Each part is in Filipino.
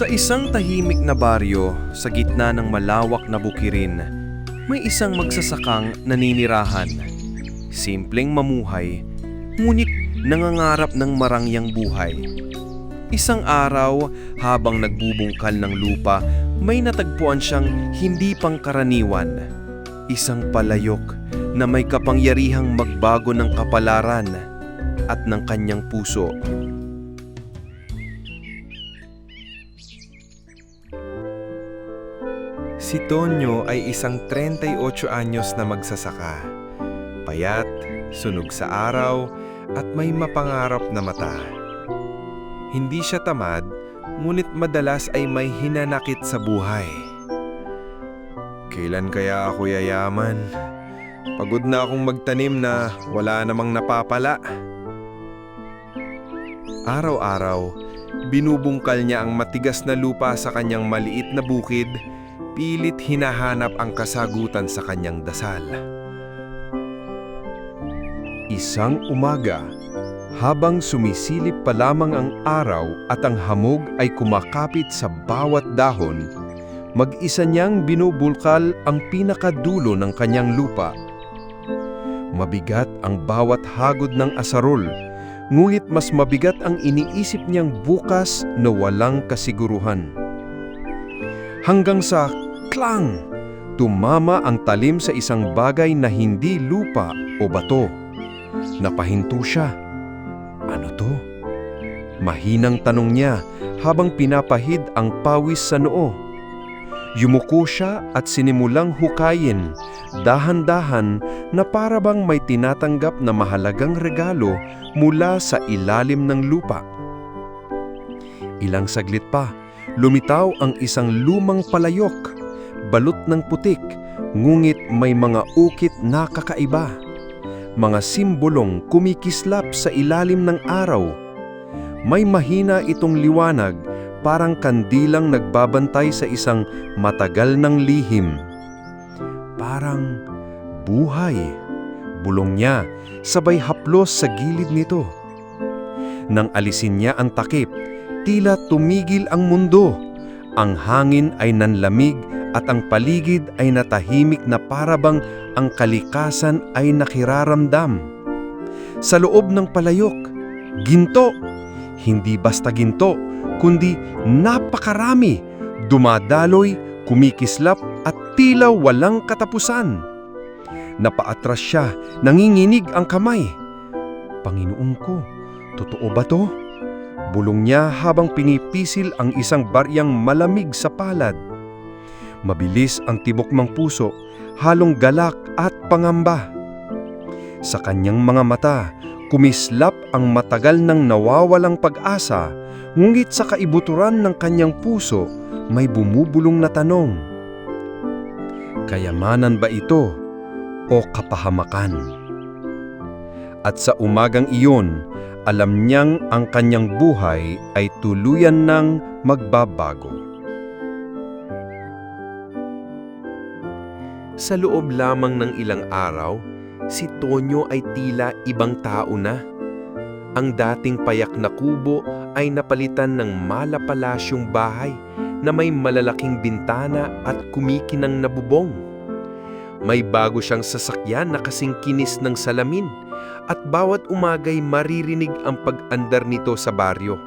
Sa isang tahimik na baryo sa gitna ng malawak na bukirin, may isang magsasakang naninirahan. Simpleng mamuhay, ngunit nangangarap ng marangyang buhay. Isang araw, habang nagbubungkal ng lupa, may natagpuan siyang hindi pangkaraniwan. Isang palayok na may kapangyarihang magbago ng kapalaran at ng kanyang puso. Si Tonyo ay isang 38 anyos na magsasaka. Payat, sunog sa araw, at may mapangarap na mata. Hindi siya tamad, ngunit madalas ay may hinanakit sa buhay. Kailan kaya ako yayaman? Pagod na akong magtanim na wala namang napapala. Araw-araw, binubungkal niya ang matigas na lupa sa kanyang maliit na bukid pilit hinahanap ang kasagutan sa kanyang dasal. Isang umaga, habang sumisilip pa lamang ang araw at ang hamog ay kumakapit sa bawat dahon, mag-isa niyang binubulkal ang pinakadulo ng kanyang lupa. Mabigat ang bawat hagod ng asarol, ngunit mas mabigat ang iniisip niyang bukas na walang kasiguruhan hanggang sa klang! Tumama ang talim sa isang bagay na hindi lupa o bato. Napahinto siya. Ano to? Mahinang tanong niya habang pinapahid ang pawis sa noo. Yumuko siya at sinimulang hukayin, dahan-dahan na parabang may tinatanggap na mahalagang regalo mula sa ilalim ng lupa. Ilang saglit pa, lumitaw ang isang lumang palayok, balot ng putik, ngunit may mga ukit na kakaiba. Mga simbolong kumikislap sa ilalim ng araw. May mahina itong liwanag, parang kandilang nagbabantay sa isang matagal ng lihim. Parang buhay. Bulong niya, sabay haplos sa gilid nito. Nang alisin niya ang takip, tila tumigil ang mundo. Ang hangin ay nanlamig at ang paligid ay natahimik na parabang ang kalikasan ay nakiraramdam. Sa loob ng palayok, ginto. Hindi basta ginto, kundi napakarami. Dumadaloy, kumikislap at tila walang katapusan. Napaatras siya, nanginginig ang kamay. Panginoon ko, totoo ba to? Bulong niya habang pinipisil ang isang baryang malamig sa palad. Mabilis ang tibok ng puso, halong galak at pangamba. Sa kanyang mga mata, kumislap ang matagal nang nawawalang pag-asa, ngunit sa kaibuturan ng kanyang puso, may bumubulong na tanong. Kayamanan ba ito o kapahamakan? At sa umagang iyon, alam niyang ang kanyang buhay ay tuluyan ng magbabago. Sa loob lamang ng ilang araw, si Tonyo ay tila ibang tao na. Ang dating payak na kubo ay napalitan ng malapalasyong bahay na may malalaking bintana at kumikinang na bubong. May bago siyang sasakyan na kasing kinis ng salamin at bawat umagay maririnig ang pag-andar nito sa baryo.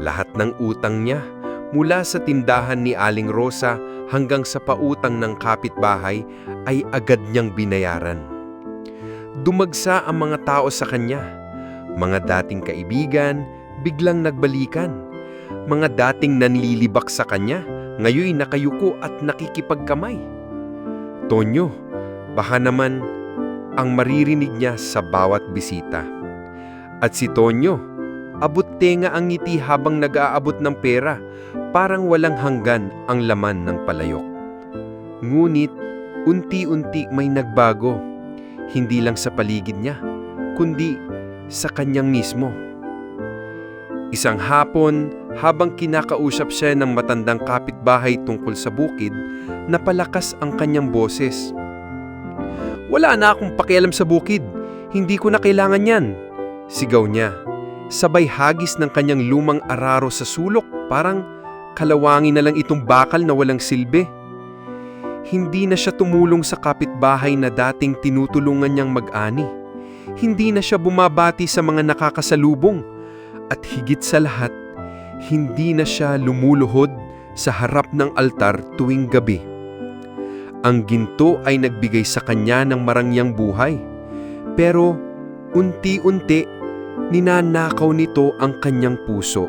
Lahat ng utang niya, mula sa tindahan ni Aling Rosa hanggang sa pautang ng kapitbahay ay agad niyang binayaran. Dumagsa ang mga tao sa kanya. Mga dating kaibigan, biglang nagbalikan. Mga dating nanlilibak sa kanya, ngayoy nakayuko at nakikipagkamay. Tonyo, baka naman ang maririnig niya sa bawat bisita. At si Tonyo, abot tenga ang ngiti habang nag-aabot ng pera, parang walang hanggan ang laman ng palayok. Ngunit, unti-unti may nagbago, hindi lang sa paligid niya, kundi sa kanyang mismo. Isang hapon, habang kinakausap siya ng matandang kapitbahay tungkol sa bukid, napalakas ang kanyang boses. Wala na akong pakialam sa bukid. Hindi ko na kailangan yan. Sigaw niya. Sabay hagis ng kanyang lumang araro sa sulok, parang kalawangin na lang itong bakal na walang silbi. Hindi na siya tumulong sa kapitbahay na dating tinutulungan niyang mag-ani. Hindi na siya bumabati sa mga nakakasalubong. At higit sa lahat, hindi na siya lumuluhod sa harap ng altar tuwing gabi. Ang ginto ay nagbigay sa kanya ng marangyang buhay. Pero unti-unti, ninanakaw nito ang kanyang puso.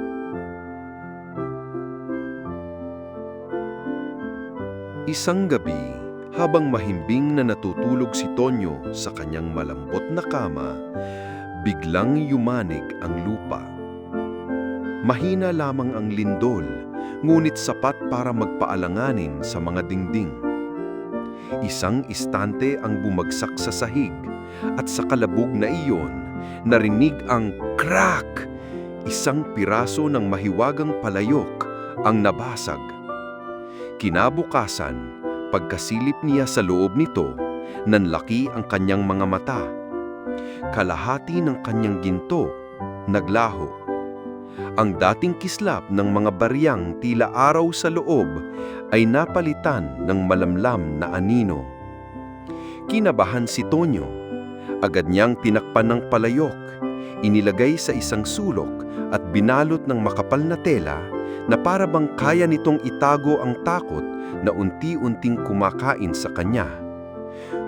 Isang gabi, habang mahimbing na natutulog si Tonyo sa kanyang malambot na kama, biglang yumanig ang lupa. Mahina lamang ang lindol, ngunit sapat para magpaalanganin sa mga dingding. Isang istante ang bumagsak sa sahig at sa kalabog na iyon, narinig ang crack! Isang piraso ng mahiwagang palayok ang nabasag. Kinabukasan, pagkasilip niya sa loob nito, nanlaki ang kanyang mga mata. Kalahati ng kanyang ginto, naglaho. Ang dating kislap ng mga baryang tila araw sa loob ay napalitan ng malamlam na anino. Kinabahan si Tonyo. Agad niyang tinakpan ng palayok, inilagay sa isang sulok at binalot ng makapal na tela na para bang kaya nitong itago ang takot na unti-unting kumakain sa kanya.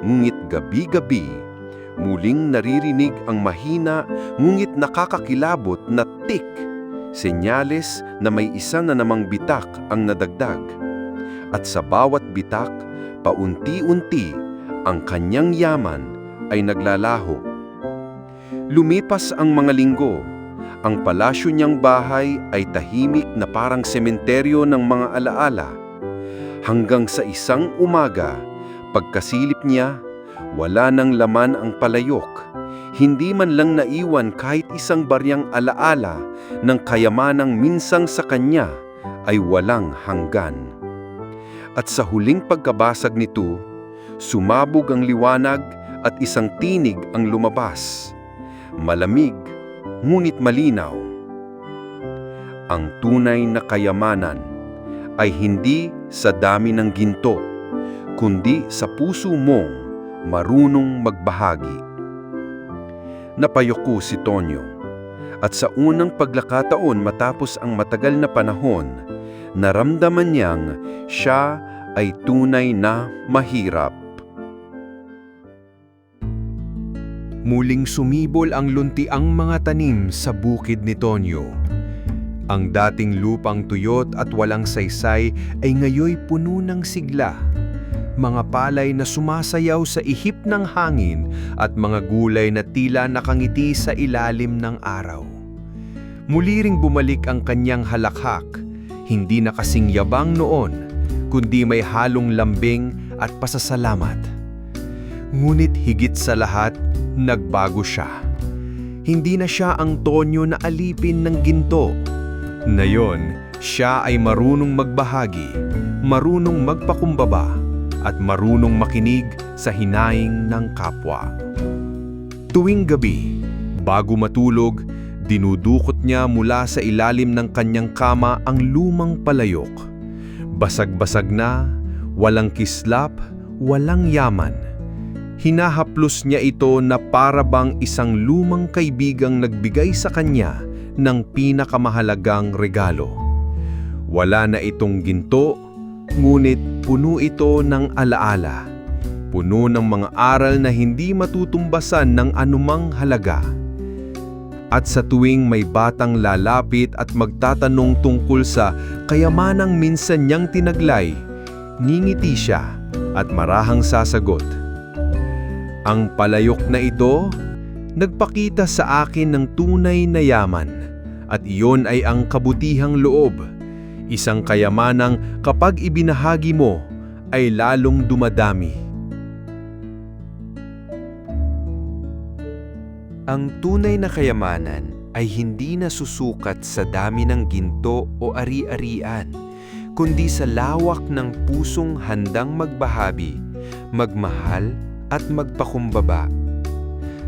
Ngunit gabi-gabi, muling naririnig ang mahina ngunit nakakakilabot na tik, senyales na may isa na namang bitak ang nadagdag. At sa bawat bitak, paunti-unti ang kanyang yaman ay naglalaho. Lumipas ang mga linggo, ang palasyo niyang bahay ay tahimik na parang sementeryo ng mga alaala. Hanggang sa isang umaga, pagkasilip niya, wala nang laman ang palayok. Hindi man lang naiwan kahit isang baryang alaala ng kayamanang minsang sa kanya ay walang hanggan. At sa huling pagkabasag nito, sumabog ang liwanag at isang tinig ang lumabas. Malamig, ngunit malinaw. Ang tunay na kayamanan ay hindi sa dami ng ginto, kundi sa puso mong marunong magbahagi. Napayoko si Tonyo, at sa unang paglakataon matapos ang matagal na panahon, naramdaman niyang siya ay tunay na mahirap. Muling sumibol ang luntiang mga tanim sa bukid ni Tonyo. Ang dating lupang tuyot at walang saysay ay ngayoy puno ng sigla. Mga palay na sumasayaw sa ihip ng hangin at mga gulay na tila nakangiti sa ilalim ng araw. Muli ring bumalik ang kanyang halakhak, hindi na kasing yabang noon, kundi may halong lambing at pasasalamat. Ngunit higit sa lahat, nagbago siya. Hindi na siya ang tonyo na alipin ng ginto. Ngayon, siya ay marunong magbahagi, marunong magpakumbaba, at marunong makinig sa hinaing ng kapwa. Tuwing gabi, bago matulog, dinudukot niya mula sa ilalim ng kanyang kama ang lumang palayok. Basag-basag na, walang kislap, walang yaman. Hinahaplos niya ito na para bang isang lumang kaibigang nagbigay sa kanya ng pinakamahalagang regalo. Wala na itong ginto, ngunit puno ito ng alaala. Puno ng mga aral na hindi matutumbasan ng anumang halaga. At sa tuwing may batang lalapit at magtatanong tungkol sa kayamanang minsan niyang tinaglay, ngingiti siya at marahang sasagot. Ang palayok na ito, nagpakita sa akin ng tunay na yaman at iyon ay ang kabutihang loob, isang kayamanang kapag ibinahagi mo ay lalong dumadami. Ang tunay na kayamanan ay hindi nasusukat sa dami ng ginto o ari-arian, kundi sa lawak ng pusong handang magbahabi, magmahal at magpakumbaba.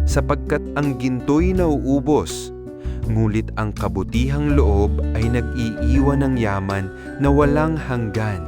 Sapagkat ang ginto'y nauubos, ngulit ang kabutihang loob ay nag-iiwan ng yaman na walang hanggan.